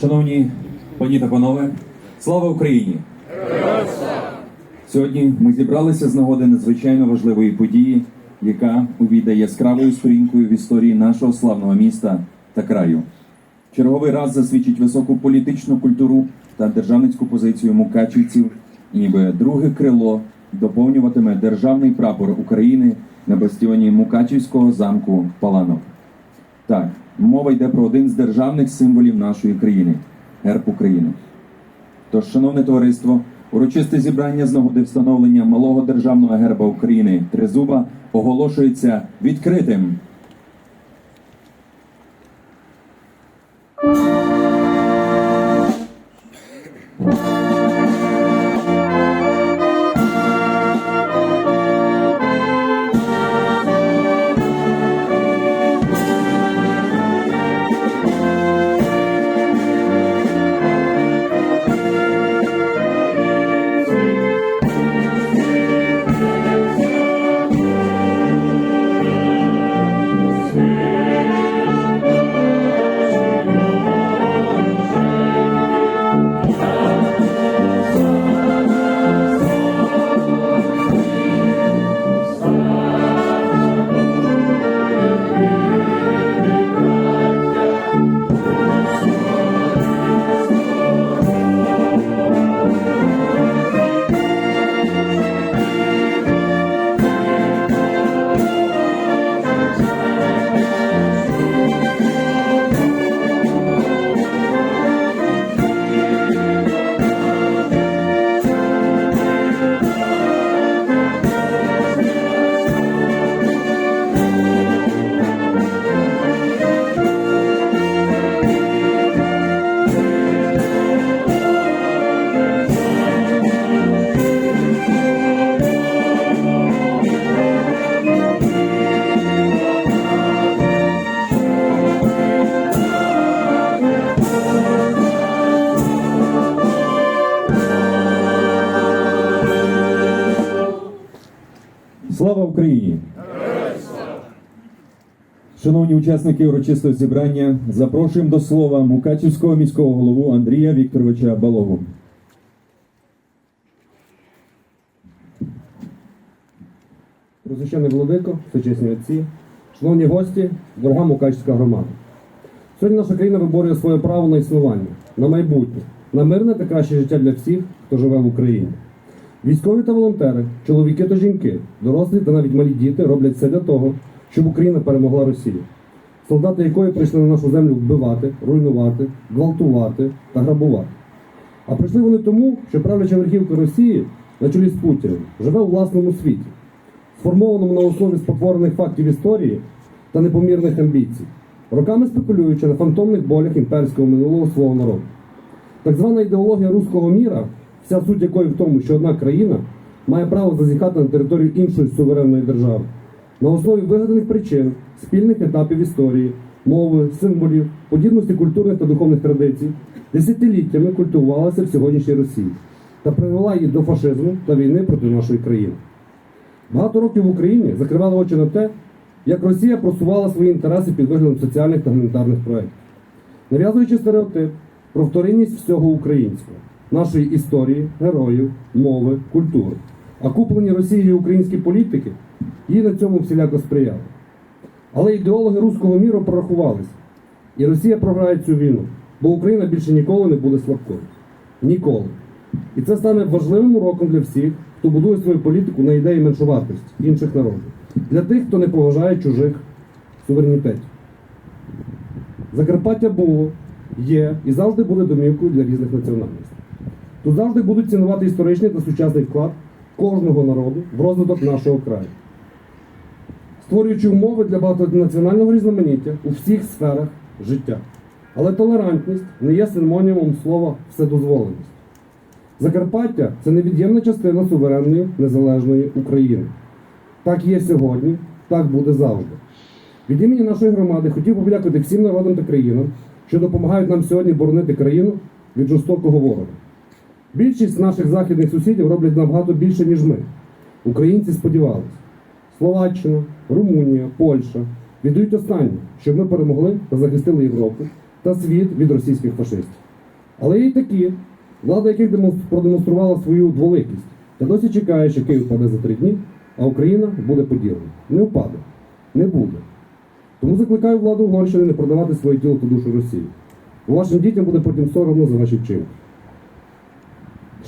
Шановні пані та панове, слава Україні! Сьогодні ми зібралися з нагоди надзвичайно важливої події, яка увійде яскравою сторінкою в історії нашого славного міста та краю. Черговий раз засвідчить високу політичну культуру та державницьку позицію мукачівців, ніби друге крило доповнюватиме державний прапор України на бастіоні Мукачівського замку Паланок. Так, мова йде про один з державних символів нашої країни герб України. Тож, шановне товариство, урочисте зібрання з нагоди встановлення малого державного герба України Тризуба оголошується відкритим. Шановні учасники урочистого зібрання, запрошуємо до слова Мукачівського міського голову Андрія Вікторовича Балогу. Просвящений Володико, всечесні отці, шановні гості, дорога Мукачівська громада. Сьогодні наша країна виборює своє право на існування, на майбутнє, на мирне та краще життя для всіх, хто живе в Україні. Військові та волонтери, чоловіки та жінки, дорослі та навіть малі діти роблять все для того, щоб Україна перемогла Росію. Солдати якої прийшли на нашу землю вбивати, руйнувати, гвалтувати та грабувати. А прийшли вони тому, що правляча верхівка Росії на чолі з Путіним живе у власному світі, сформованому на основі спотворених фактів історії та непомірних амбіцій, роками спекулюючи на фантомних болях імперського минулого свого народу. Так звана ідеологія руського міра, вся суть якої в тому, що одна країна має право зазіхати на територію іншої суверенної держави на основі вигаданих причин, спільних етапів історії, мови, символів, подібності культурних та духовних традицій, десятиліттями культивувалася в сьогоднішній Росії та привела її до фашизму та війни проти нашої країни. Багато років в Україні закривали очі на те, як Росія просувала свої інтереси під виглядом соціальних та гуманітарних проєктів, нав'язуючи стереотип про вторинність всього українського, нашої історії, героїв, мови, культури. А куплені Росією українські політики їй на цьому всіляко сприяли. Але ідеологи руського міру прорахувалися, і Росія програє цю війну, бо Україна більше ніколи не буде слабкою. Ніколи. І це стане важливим уроком для всіх, хто будує свою політику на ідеї меншовартості інших народів, для тих, хто не поважає чужих суверенітетів. Закарпаття було, є і завжди буде домівкою для різних національностей. Тут завжди будуть цінувати історичний та сучасний вклад кожного народу в розвиток нашого краю, створюючи умови для багатонаціонального різноманіття у всіх сферах життя. Але толерантність не є синонімом слова вседозволеність. Закарпаття це невід'ємна частина суверенної незалежної України. Так є сьогодні, так буде завжди. Від імені нашої громади хотів би подякувати всім народам та країнам, що допомагають нам сьогодні боронити країну від жорстокого ворога. Більшість наших західних сусідів роблять набагато більше, ніж ми. Українці сподівалися. Словаччина, Румунія, Польща, віддають останнє, щоб ми перемогли та захистили Європу та світ від російських фашистів. Але є й такі, влада яких продемонструвала свою дволикість та досі чекає, що Київ впаде за три дні, а Україна буде поділена. Не впаде, не буде. Тому закликаю владу Угорщини не продавати своє тіло та душу Росії. Бо вашим дітям буде потім соромно за ваші вчинки.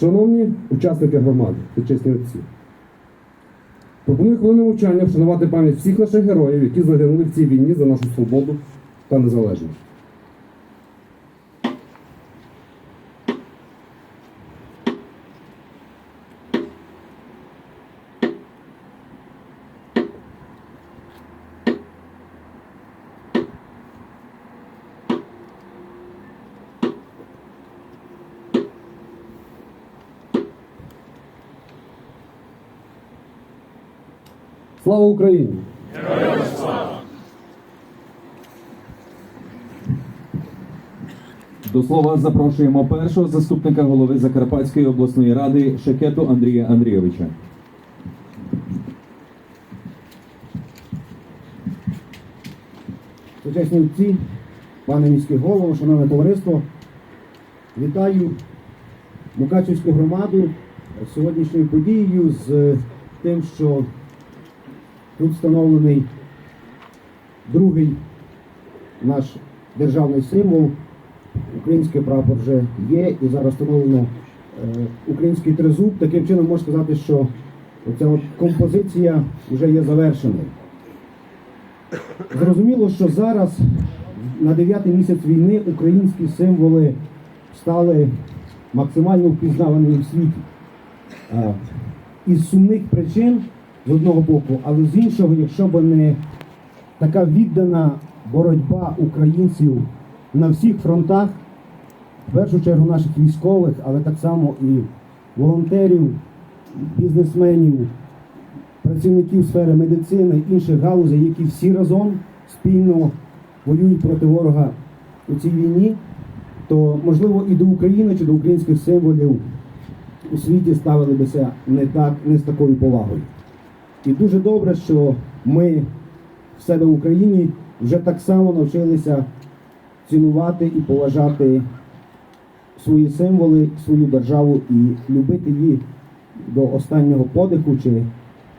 Шановні учасники громади та чесні отці, пропоную хвилину мовчання вшанувати пам'ять всіх наших героїв, які загинули в цій війні за нашу свободу та незалежність. Слава Україні! До слова запрошуємо першого заступника голови Закарпатської обласної ради Шекету Андрія Андрійовича. Сучасні отці, пане міський голово, шановне товариство, вітаю Мукачівську громаду з сьогоднішньою подією з тим, що тут встановлений другий наш державний символ. Український прапор вже є і зараз встановлено е, український тризуб. Таким чином можна сказати, що ця от композиція вже є завершеною. Зрозуміло, що зараз, на дев'ятий місяць війни, українські символи стали максимально впізнаваними в світі. Е, Із сумних причин з одного боку, але з іншого, якщо б не така віддана боротьба українців на всіх фронтах, в першу чергу наших військових, але так само і волонтерів, бізнесменів, працівників сфери медицини, інших галузей, які всі разом спільно воюють проти ворога у цій війні, то можливо і до України чи до українських символів у світі ставили бися не так, не з такою повагою. І дуже добре, що ми в себе в Україні вже так само навчилися цінувати і поважати свої символи, свою державу і любити її до останнього подиху чи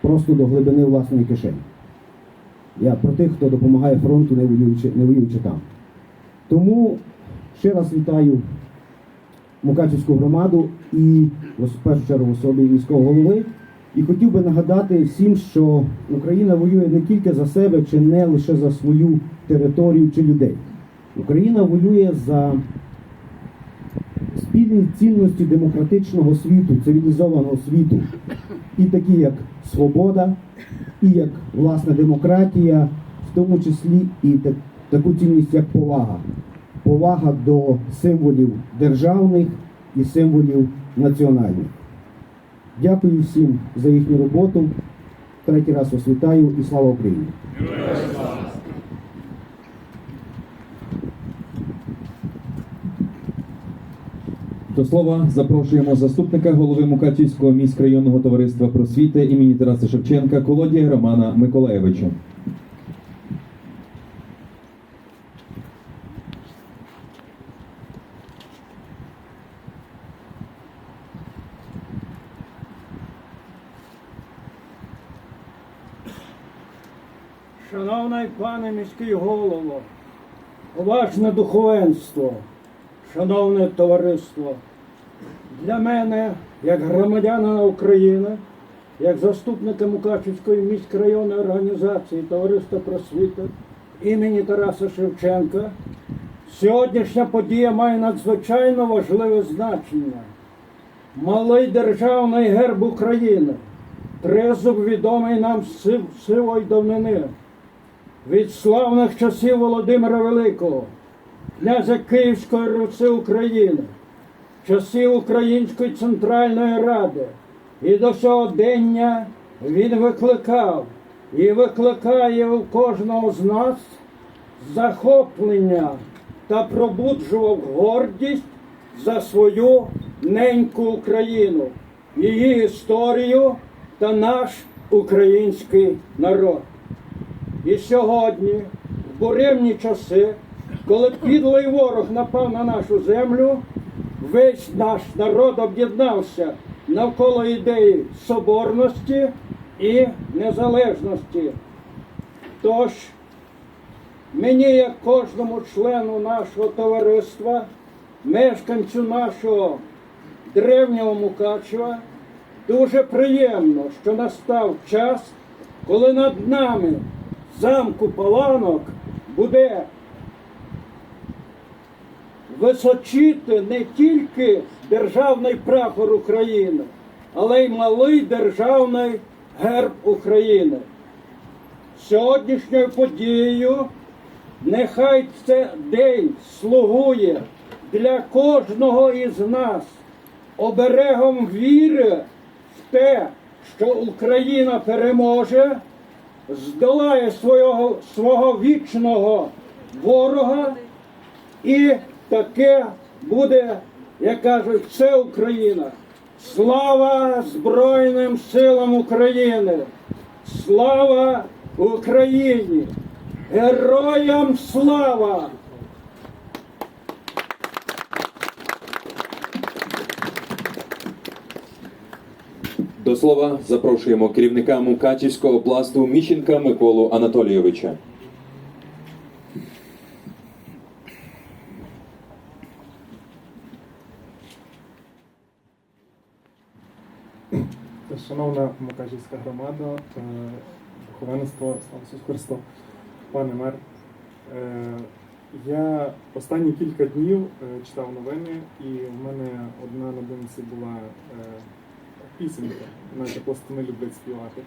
просто до глибини власної кишені. Я про тих, хто допомагає фронту, не воюючи, не воюючи там. Тому ще раз вітаю Мукачівську громаду і в першу чергу особі міського голови. І хотів би нагадати всім, що Україна воює не тільки за себе, чи не лише за свою територію чи людей. Україна воює за спільні цінності демократичного світу, цивілізованого світу, і такі як свобода, і як власна демократія, в тому числі і та- таку цінність, як повага. Повага до символів державних і символів національних. Дякую всім за їхню роботу. Третій раз вас вітаю і слава Україні! До слова запрошуємо заступника голови Мукачівського міськрайонного товариства просвіти імені Тараса Шевченка Колодія Романа Миколаєвича. Шановний пане міський голово, поважне духовенство, шановне товариство, для мене, як громадянина України, як заступника Мукачівської міськрайонної організації Товариства просвіти імені Тараса Шевченка, сьогоднішня подія має надзвичайно важливе значення. Малий державний герб України, тризуб відомий нам сивої давнини від славних часів Володимира Великого, князя Київської Руси України, часів Української Центральної Ради, і до сьогодення він викликав і викликає у кожного з нас захоплення та пробуджував гордість за свою неньку Україну, її історію та наш український народ. І сьогодні, в буремні часи, коли підлий ворог напав на нашу землю, весь наш народ об'єднався навколо ідеї соборності і незалежності. Тож мені, як кожному члену нашого товариства, мешканцю нашого древнього Мукачева, дуже приємно, що настав час, коли над нами замку Паланок буде височити не тільки державний прапор України, але й малий державний герб України. Сьогоднішньою подією нехай це день слугує для кожного із нас оберегом віри в те, що Україна переможе, здолає свого, свого вічного ворога, і таке буде, як кажуть, все Україна. Слава Збройним силам України! Слава Україні! Героям слава! Слова запрошуємо керівника Мукачівського пласту Міщенка Миколу Анатолійовича. Шановна Мукачівська громада, е, духовенство, слава Христу, пане мер. е, Я останні кілька днів е, читав новини, і в мене одна на думці була пісенька, навіть апостоли люблять співати.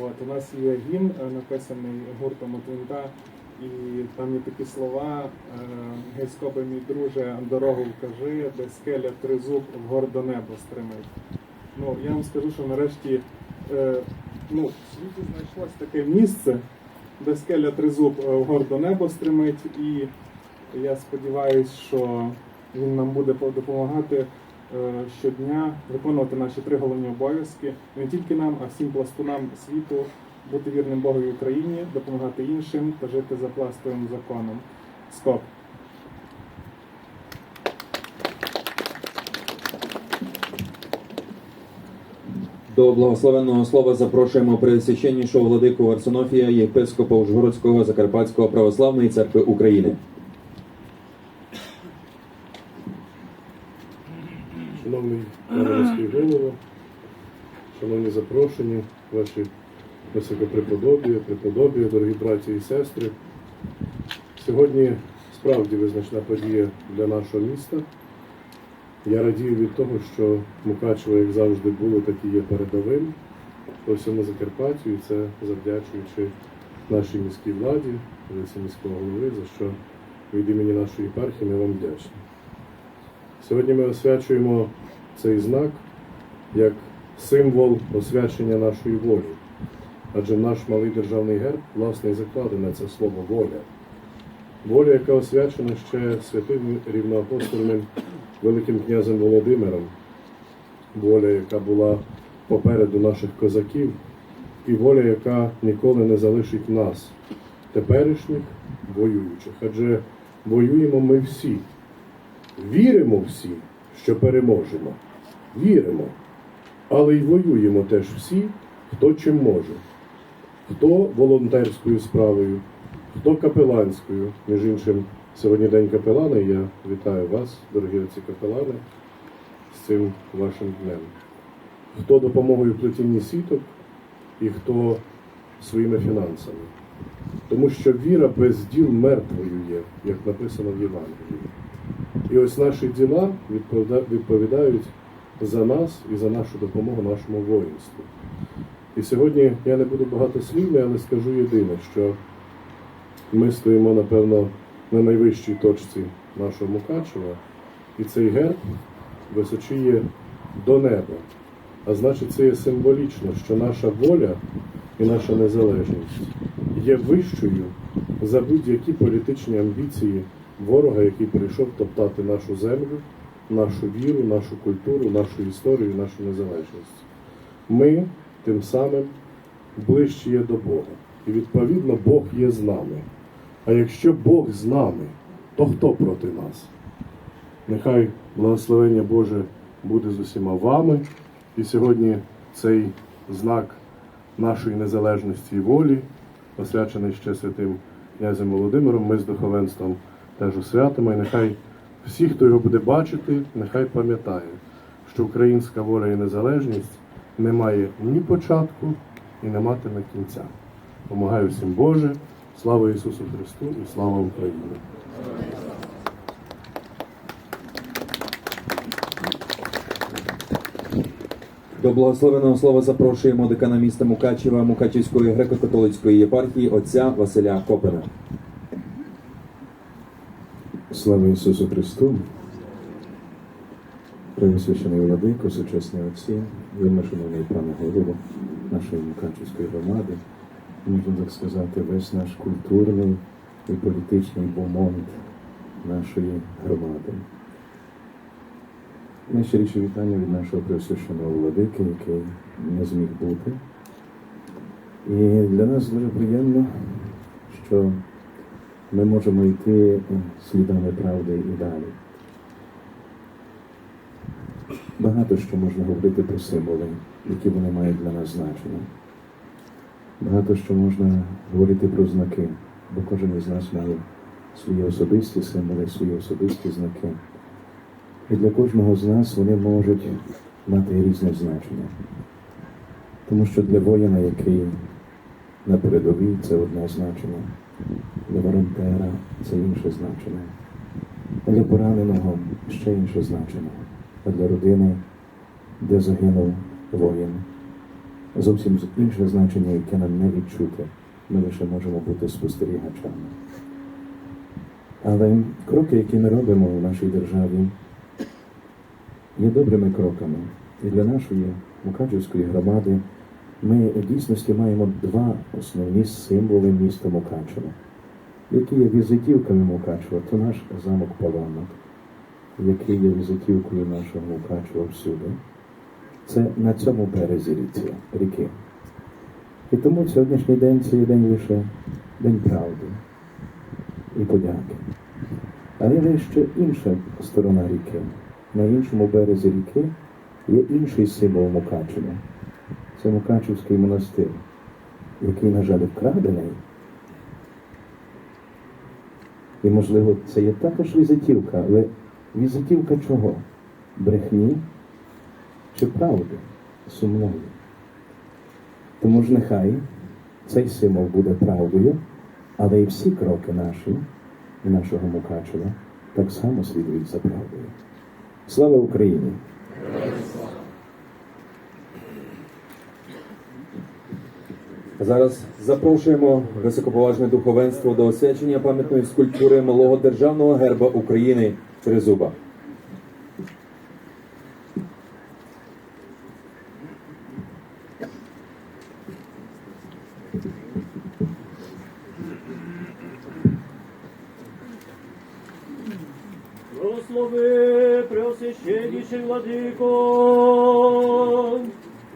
От, у нас є гімн, е, написаний гуртом Отвінта, і там є такі слова: е, мій друже, дорогу вкажи, де скеля тризуб в гордо небо стримить. Ну, я вам скажу, що нарешті е, ну, в світі знайшлось таке місце, де скеля тризуб е, гордо небо стримить, і я сподіваюся, що він нам буде допомагати щодня виконувати наші три головні обов'язки. Не тільки нам, а всім пластунам світу бути вірним Богу і Україні, допомагати іншим та жити за пластовим законом. Стоп. До благословенного слова запрошуємо Преосвященнішого владику Арсенофія, єпископа Ужгородського Закарпатського православної церкви України. Шановний пане міський шановні запрошені, ваші високопреподобі, преподобі, дорогі браті і сестри. Сьогодні справді визначна подія для нашого міста. Я радію від того, що Мукачево, як завжди було, так і є передовим по всьому Закарпаттю, і це завдячуючи нашій міській владі, міського голови, за що від імені нашої єпархії ми вам вдячні. Сьогодні ми освячуємо цей знак як символ освячення нашої волі. Адже наш малий державний герб, власне, і закладене це слово воля. Воля, яка освячена ще святим рівноапостольним Великим князем Володимиром. Воля, яка була попереду наших козаків, і воля, яка ніколи не залишить нас, теперішніх воюючих. Адже воюємо ми всі. Віримо всі, що переможемо. Віримо. Але й воюємо теж всі, хто чим може. Хто волонтерською справою, хто капеланською. Між іншим, сьогодні день капелана, і я вітаю вас, дорогі отці капелани, з цим вашим днем. Хто допомогою плетінні сіток і хто своїми фінансами. Тому що віра без діл мертвою є, як написано в Євангелії. І ось наші діла відповіда- відповідають за нас і за нашу допомогу нашому воїнству. І сьогодні я не буду багатослівний, але скажу єдине, що ми стоїмо, напевно, на найвищій точці нашого Мукачева, і цей герб височіє до неба. А значить, це є символічно, що наша воля і наша незалежність є вищою за будь-які політичні амбіції ворога, який прийшов топтати нашу землю, нашу віру, нашу культуру, нашу історію, нашу незалежність. Ми тим самим ближче є до Бога. І відповідно Бог є з нами. А якщо Бог з нами, то хто проти нас? Нехай благословення Боже буде з усіма вами. І сьогодні цей знак нашої незалежності і волі, освячений ще святим князем Володимиром, ми з духовенством теж освятимо. І нехай всі, хто його буде бачити, нехай пам'ятає, що українська воля і незалежність не має ні початку і не матиме кінця. Помагаю всім Боже, слава Ісусу Христу і слава Україні! До благословеного слова запрошуємо декана міста Мукачева Мукачівської греко-католицької єпархії отця Василя Копина. Слава Ісусу Христу! Преосвящений владико, сучасні отці, вельми шановний пане голово нашої Мукачівської громади, можна так сказати, весь наш культурний і політичний бомонд нашої громади. Найщиріше вітання від нашого преосвященого владики, який не зміг бути. І для нас дуже приємно, що ми можемо йти е, слідами правди і далі. Багато що можна говорити про символи, які вони мають для нас значення. Багато що можна говорити про знаки, бо кожен із нас має свої особисті символи, свої особисті знаки. І для кожного з нас вони можуть мати різне значення. Тому що для воїна, який на передовій, це одне значення. Для волонтера це інше значення. А для пораненого ще інше значення. А для родини, де загинув воїн, зовсім інше значення, яке нам не відчути. Ми лише можемо бути спостерігачами. Але кроки, які ми робимо в нашій державі, є добрими кроками. І для нашої Мукачівської громади ми в дійсності маємо два основні символи міста Мукачева, які є візитівками Мукачева. То наш замок Паланок, який є візитівкою нашого Мукачева всюди. Це на цьому березі ріці, ріки. І тому сьогоднішній день це є день лише день правди і подяки. Але є ще інша сторона ріки. На іншому березі ріки є інший символ Мукачева. Це Мукачівський монастир, який, на жаль, вкрадений. І, можливо, це є також візитівка, але візитівка чого? Брехні чи правди сумної? Тому ж нехай цей символ буде правдою, але і всі кроки наші і нашого Мукачева так само слідують за правдою. Слава Україні! Зараз запрошуємо високоповажне духовенство до освячення пам'ятної скульптури малого державного герба України Тризуба. Благослови, Преосвященніший владико.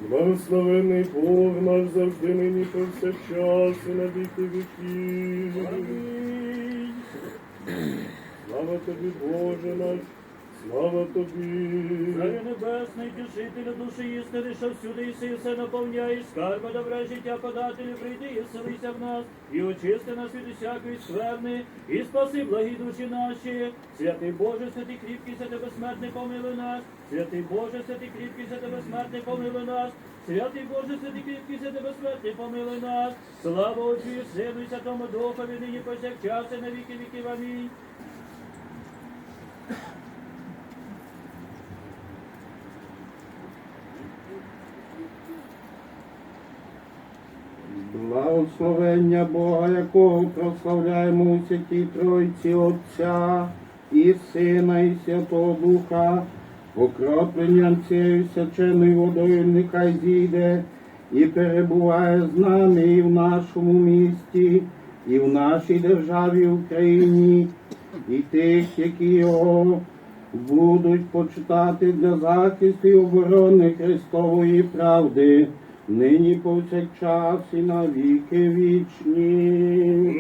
Благословений Бог наш завжди нині повсякчас і на віки віків. Слава тобі, Боже наш, слава тобі. Царю небесний, тішителю душі істини, що всюди і си все наповняєш, скарба добре життя подателю, прийди і вселися в нас, і очисти нас від усякої скверни, і спаси благі душі наші. Святий Боже, святий кріпкий, святий безсмертний, помилуй нас. Святий Боже, святий кріпкий, святий безсмертний, помилуй нас. Святий Боже, святий кріпкий, святий безсмертний, помилуй нас. Слава Отцю і Сину і Святому Духові, нині повсякчас і на віки віків. Амінь. Благословення Бога, якого прославляємо у святій Тройці Отця і Сина, і Святого Духа, покропленням цією свяченою водою нехай зійде і перебуває з нами і в нашому місті, і в нашій державі Україні, і тих, які його будуть почитати для захисту і оборони Христової правди нині повсякчас і навіки вічні.